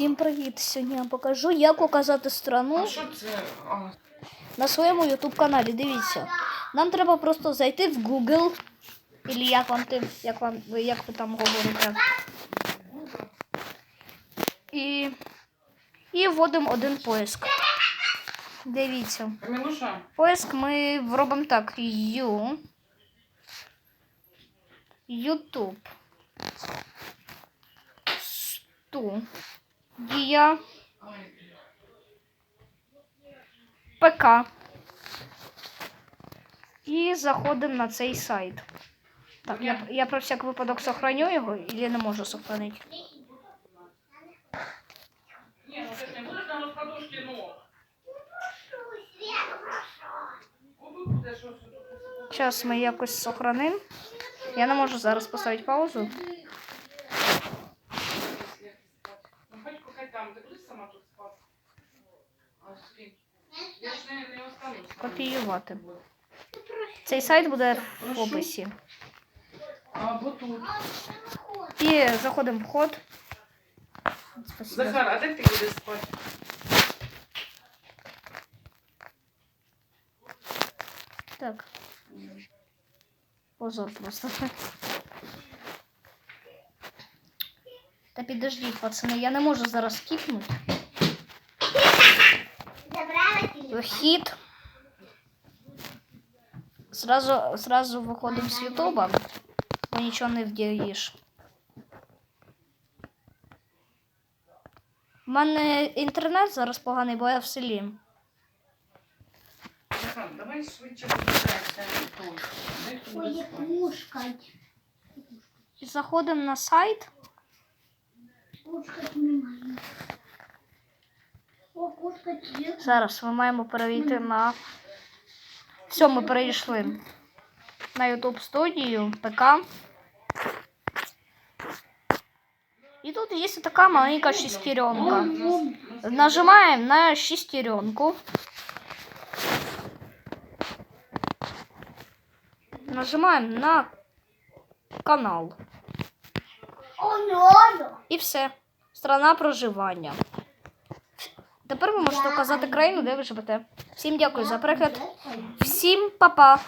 Всім привіт! Сьогодні я покажу, як указати страну на своєму YouTube каналі. Дивіться. Нам треба просто зайти в Google. Или як вам тим, як вам як ви там говорите. І, і вводимо один поиск. Дивіться. Поиск ми робимо так. Ю. Ютуб. Сту. Дія. ПК. І заходимо на цей сайт. Так, я, я про всяк випадок сохраню його, і не можу сохранити. Ні, ну ти не будеш ног. Зараз ми якось сохранимо. Я не можу зараз поставити паузу. Ну, батько, хай там, ти будеш сама тут? А, скинь. Я ж не, не останусь. Копіювати. Цей сайт буде в описі. Або тут. І заходимо в вход. Спасибо. Захар, а де ти будеш спати? Так. Позор просто. Та підождіть, пацани, я не можу зараз кіпнути. Вхід. Зразу, зразу виходимо з Ютуба, бо нічого не вдієш. У мене інтернет зараз поганий, бо я в селі. Захар, давай швидше Ой, кушкать. Заходимо на сайт. Зараз ми маємо перейти на. Все, ми перейшли на YouTube студію, ПК. І тут є така маленька шестеренка. Нажимаємо на шестеренку. Нажимаємо на канал. О, надо. І все. Страна проживання. Тепер ви можете вказати країну, де ви живете. Всім дякую за перегляд. Всім па-па!